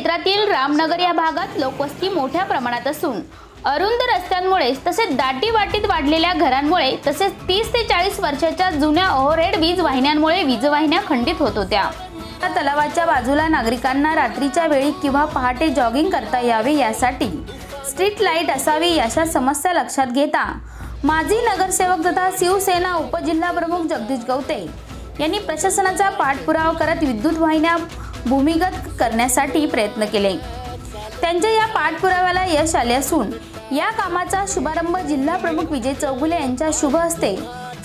क्षेत्रातील रामनगर या भागात लोकवस्ती मोठ्या प्रमाणात असून अरुंद रस्त्यांमुळे तसेच दाटी वाटीत वाढलेल्या घरांमुळे तसेच तीस ते चाळीस वर्षाच्या जुन्या ओव्हरहेड वीज वाहिन्यांमुळे वीजवाहिन्या खंडित होत होत्या. तलावाच्या बाजूला नागरिकांना रात्रीच्या वेळी किंवा पहाटे जॉगिंग करता यावे यासाठी स्ट्रीट लाइट असावी अशा समस्या लक्षात घेता माजी नगरसेवक तथा शिवसेना उपजिल्हा प्रमुख जगदीश गवते यांनी प्रशासनाचा पाठपुरावा करत विद्युत वाहिन्या भूमिगत करण्यासाठी प्रयत्न केले. त्यांच्या या पाठपुराव्याला यश आले असून या कामाचा शुभारंभ जिल्हा प्रमुख विजय चौगुले यांच्या शुभ हस्ते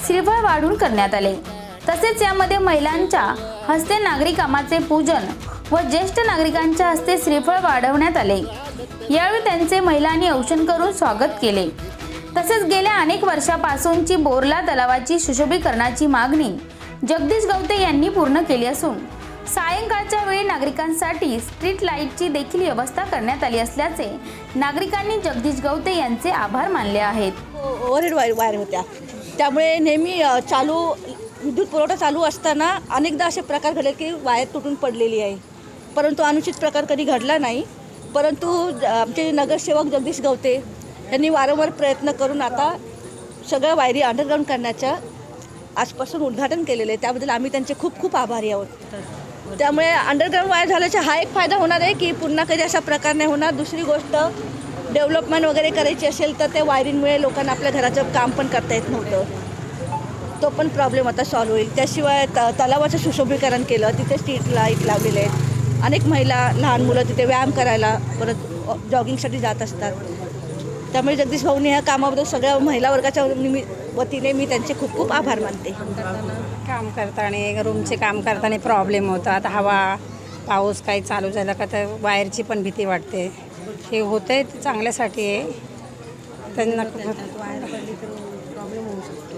श्रीफळ वाढून करण्यात आले. तसेच यामध्ये महिलांच्या हस्ते नागरी कामाचे पूजन व ज्येष्ठ नागरिकांच्या हस्ते श्रीफळ वाढवण्यात आले. यावेळी त्यांचे महिलांनी औषण करून स्वागत केले. तसेच गेल्या अनेक वर्षापासूनची बोरला तलावाची सुशोभीकरणाची मागणी जगदीश गवते यांनी पूर्ण केली असून सायंकाळच्या वेळी नागरिकांसाठी स्ट्रीट लाईटची देखील व्यवस्था करण्यात आली असल्याचे नागरिकांनी जगदीश गवते यांचे आभार मानले आहेत. ओव्हरहेड वायर वायर होत्या. त्यामुळे नेहमी चालू विद्युत पुरवठा चालू असताना अनेकदा असे प्रकार घडले की वायर तुटून पडलेली आहे. परंतु अनुचित प्रकार कधी घडला नाही. परंतु ज- आमचे नगरसेवक जगदीश गवते यांनी वारंवार प्रयत्न करून आता सगळ्या वायरी अंडरग्राऊंड करण्याच्या आजपासून उद्घाटन केलेलं आहे. त्याबद्दल आम्ही त्यांचे खूप खूप आभारी आहोत. त्यामुळे अंडरग्राऊंड वायर झाल्याचा हा एक फायदा होणार आहे की पुन्हा कधी असा प्रकार नाही होणार. दुसरी गोष्ट डेव्हलपमेंट वगैरे करायची असेल तर ते वायरिंगमुळे लोकांना आपल्या घराचं काम पण करता येत नव्हतं. तो पण प्रॉब्लेम आता सॉल्व्ह होईल. त्याशिवाय त तलावाचं सुशोभीकरण केलं तिथे स्ट्रीट लाइट लावलेले आहेत. अनेक महिला लहान मुलं तिथे व्यायाम करायला परत जॉगिंगसाठी जात असतात. त्यामुळे जगदीश भाऊनी ह्या कामाबद्दल सगळ्या महिला वर्गाच्या निमित्त वतीने मी त्यांचे खूप खूप आभार मानते. काम करताना रूमचे काम करताना प्रॉब्लेम होतात. हवा पाऊस काही चालू झाला का तर वायरची पण भीती वाटते. हे होतं आहे ते चांगल्यासाठी आहे. त्यांना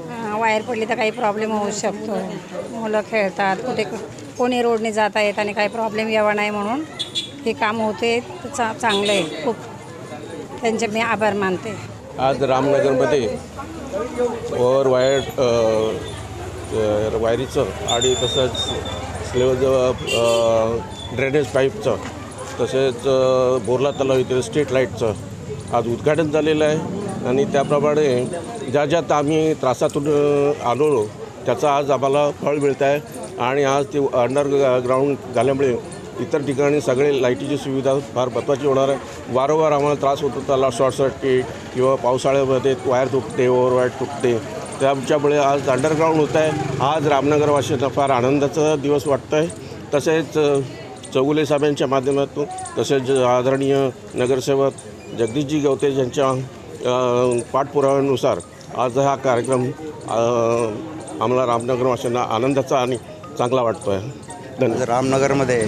हां, वायर पडली तर काही प्रॉब्लेम होऊ शकतो. मुलं खेळतात कुठे कोणी रोडने जाता येत आणि काही प्रॉब्लेम यावा नाही म्हणून हे काम होते तर चा चांगलं आहे. खूप. त्यांचे मी आभार मानते. आज रामनगरमध्ये ओव्हर वायर वायरीचं आणि तसंच स्लेवजवळ ड्रेनेज पाईपचं तसेच बोरला तलाव इथे स्ट्रीट लाईटचं आज उद्घाटन झालेलं आहे. आणि त्याप्रमाणे ज्या ज्यात आम्ही त्रासातून आलो त्याचा आज आम्हाला फळ मिळत आहे. आणि आज ते अंडर ग्राउंड झाल्यामुळे इतर ठिकाणी सगळे लाईटीची सुविधा फार महत्त्वाची होणार आहे. वारंवार आम्हाला त्रास होत होता शॉर्ट सर्किट किंवा पावसाळ्यामध्ये वायर तुटते ओव्हर वायर तुटते. त्याच्यामुळे आज अंडरग्राऊंड होत आहे. आज रामनगरवासींना फार आनंदाचा दिवस वाटतं आहे तसेच चौगुले साहेबांच्या माध्यमातून तसेच आदरणीय नगरसेवक जगदीशजी गवते यांच्या पाठपुराव्यानुसार आज हा कार्यक्रम आम्हाला रामनगरवासींना आनंदाचा आणि चांगला वाटतो आहे धन्यवाद. रामनगरमध्ये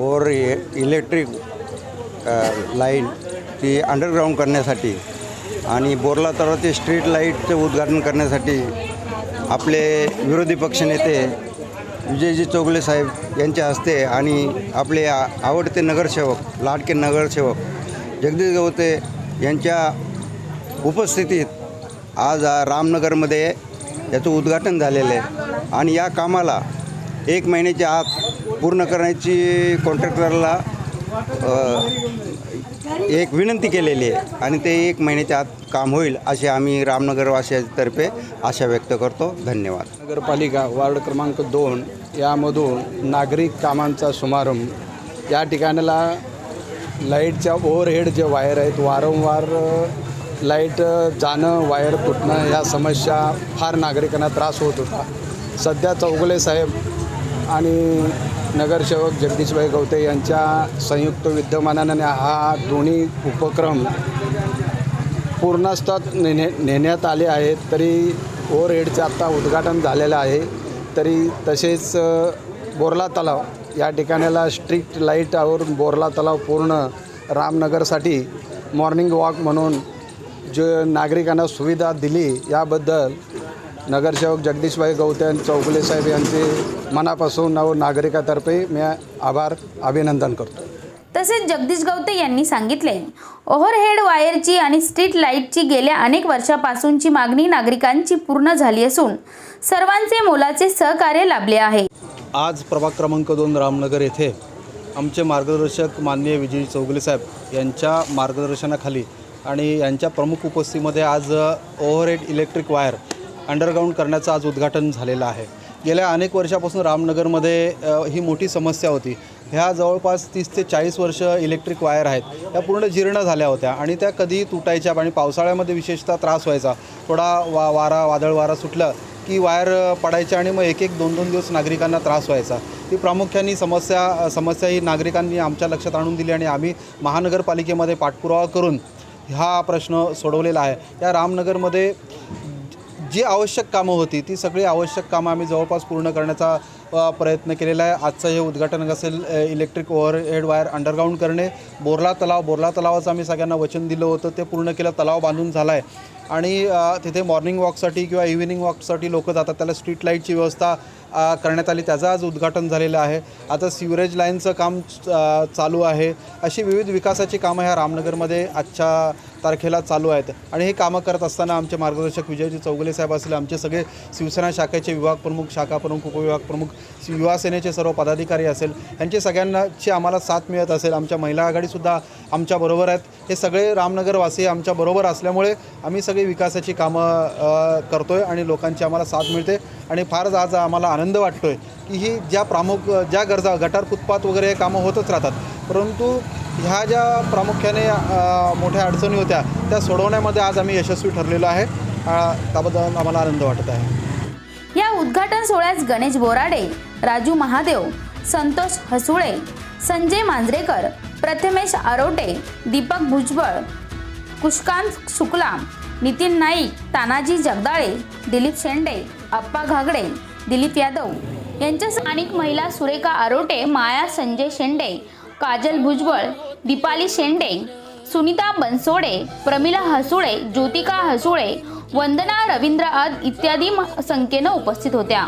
ओर इलेक्ट्रिक लाईन ती अंडरग्राऊंड करण्यासाठी आणि बोरला तलावाचे स्ट्रीट लाईटचं उद्घाटन करण्यासाठी आपले विरोधी पक्षनेते विजयजी चौगले साहेब यांच्या हस्ते आणि आपले आवडते नगरसेवक लाडके नगरसेवक जगदीश गवते यांच्या उपस्थितीत आज रामनगरमध्ये याचं उद्घाटन झालेलं आहे. आणि या कामाला एक महिन्याच्या आत पूर्ण करण्याची कॉन्ट्रॅक्टरला एक विनंती केलेली आहे आणि ते एक महिन्याच्या आत काम होईल असे आम्ही रामनगरवासियातर्फे आशा व्यक्त करतो. धन्यवाद. नगरपालिका वार्ड क्रमांक दोन यामधून नागरिक कामांचा समारंभ. या ठिकाणाला लाईटच्या ओव्हरहेड जे वायर आहेत वारंवार लाइट जाणं वायर तुटणं या समस्या फार नागरिकांना त्रास होत होता. सध्या चौगुले साहेब आणि नगरसेवक जगदीशभाई गवते यांच्या संयुक्त विद्यमानाने हा दोन्ही उपक्रम पूर्णस्तात नेणे नेण्यात आले आहेत. तरी ओव्हरहेडचं आत्ता उद्घाटन झालेलं आहे. तरी तसेच बोरला तलाव या ठिकाणाला स्ट्रीट आवर बोरला तलाव पूर्ण रामनगरसाठी मॉर्निंग वॉक म्हणून जे नागरिकांना सुविधा दिली याबद्दल नगरसेवक जगदीशभाई आणि चौगुले साहेब यांचे मनापासून व नागरिकातर्फे मी आभार अभिनंदन करतो. तसेच जगदीश गवते यांनी सांगितले ओव्हरहेड वायरची आणि स्ट्रीट लाईटची गेल्या अनेक वर्षापासूनची मागणी नागरिकांची पूर्ण झाली असून सर्वांचे मोलाचे सहकार्य लाभले आहे. आज प्रभाग क्रमांक दोन रामनगर येथे आमचे मार्गदर्शक माननीय विजय चौगुले साहेब यांच्या मार्गदर्शनाखाली आणि यांच्या प्रमुख उपस्थितीमध्ये आज ओव्हरहेड इलेक्ट्रिक वायर अंडरग्राऊंड करण्याचं आज उद्घाटन झालेलं आहे. गेल्या अनेक वर्षापासून रामनगरमध्ये ही मोठी समस्या होती. ह्या जवळपास तीस ते चाळीस वर्ष इलेक्ट्रिक वायर आहेत. या पूर्ण जीर्ण झाल्या होत्या आणि त्या कधी तुटायच्या आणि पावसाळ्यामध्ये विशेषतः त्रास व्हायचा. थोडा वा वारा वादळ वारा सुटलं की वायर पडायच्या आणि मग एक एक दोन दोन दिवस नागरिकांना त्रास व्हायचा. ती प्रामुख्याने समस्या समस्या ही नागरिकांनी आमच्या लक्षात आणून दिली आणि आम्ही महानगरपालिकेमध्ये पाठपुरावा करून हा प्रश्न सोडवलेला आहे. या रामनगरमध्ये जी आवश्यक कामं होती ती सगळी आवश्यक कामं आम्ही जवळपास पूर्ण करण्याचा प्रयत्न केलेला आहे. आजचं हे उद्घाटन असेल इलेक्ट्रिक ओव्हरहेड वायर अंडरग्राऊंड करणे. बोरला तलाव बोरला तलावाचं आम्ही सगळ्यांना वचन दिलं होतं. ते पूर्ण केलं तलाव बांधून झाला आहे. आणि तिथे मॉर्निंग वॉकसाठी किंवा इव्हिनिंग वॉकसाठी लोक जातात. त्याला स्ट्रीट लाईटची व्यवस्था करण्यात आली. त्याचं आज उद्घाटन झालेलं आहे. आता सिवरेज लाईनचं काम चालू आहे. अशी विविध विकासाची कामं ह्या रामनगरमध्ये आजच्या तारखेला चालू आहेत. आणि हे कामं करत असताना आमचे मार्गदर्शक विजयजी चौगुले साहेब असतील आमचे सगळे शिवसेना शाखेचे विभाग प्रमुख शाखा प्रमुख उपविभाग प्रमुख युवासेनेचे सर्व पदाधिकारी असेल यांचे सगळ्यांनाची आम्हाला साथ मिळत असेल. आमच्या महिला आघाडीसुद्धा आमच्याबरोबर आहेत. हे सगळे रामनगरवासी आमच्याबरोबर असल्यामुळे आम्ही सगळे विकासाची कामं करतो करतोय आणि लोकांची आम्हाला साथ मिळते आणि फारच आज आम्हाला आनंद वाटतोय की ही ज्या प्रामुख ज्या गरजा गटार फुटपाथ वगैरे हे कामं होतच राहतात. परंतु ह्या ज्या प्रामुख्याने मोठ्या अडचणी होत्या त्या सोडवण्यामध्ये आज आम्ही यशस्वी ठरलेलो आहे. त्याबद्दल आम्हाला आनंद वाटत आहे. या उद्घाटन सोहळ्यास गणेश बोराडे राजू महादेव संतोष हसुळे संजय मांजरेकर प्रथमेश आरोटे दीपक भुजबळ कुशकांत शुक्ला नितीन नाईक तानाजी जगदाळे दिलीप शेंडे अप्पा घागडे दिलीप यादव यांच्या स्थानिक महिला सुरेखा आरोटे माया संजय शेंडे काजल भुजबळ दीपाली शेंडे सुनीता बनसोडे प्रमिला हसुळे ज्योतिका हसुळे वंदना रवींद्र आद इत्यादी संख्येनं उपस्थित होत्या.